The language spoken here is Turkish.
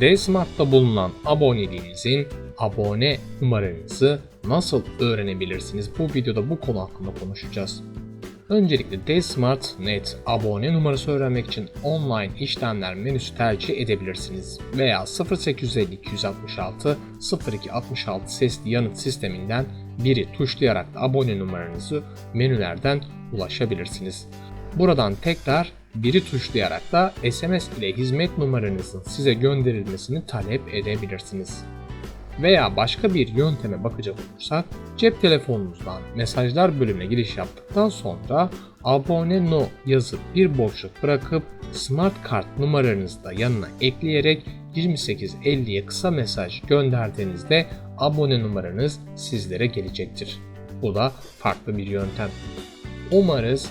D-Smart'ta bulunan aboneliğinizin abone numaranızı nasıl öğrenebilirsiniz? Bu videoda bu konu hakkında konuşacağız. Öncelikle D-Smart.net abone numarası öğrenmek için online işlemler menüsü tercih edebilirsiniz veya 0850 266 0266 sesli yanıt sisteminden biri tuşlayarak da abone numaranızı menülerden ulaşabilirsiniz. Buradan tekrar biri tuşlayarak da SMS ile hizmet numaranızın size gönderilmesini talep edebilirsiniz. Veya başka bir yönteme bakacak olursak cep telefonunuzdan mesajlar bölümüne giriş yaptıktan sonra abone no yazıp bir boşluk bırakıp smart kart numaranızı da yanına ekleyerek 2850'ye kısa mesaj gönderdiğinizde abone numaranız sizlere gelecektir. Bu da farklı bir yöntem. Umarız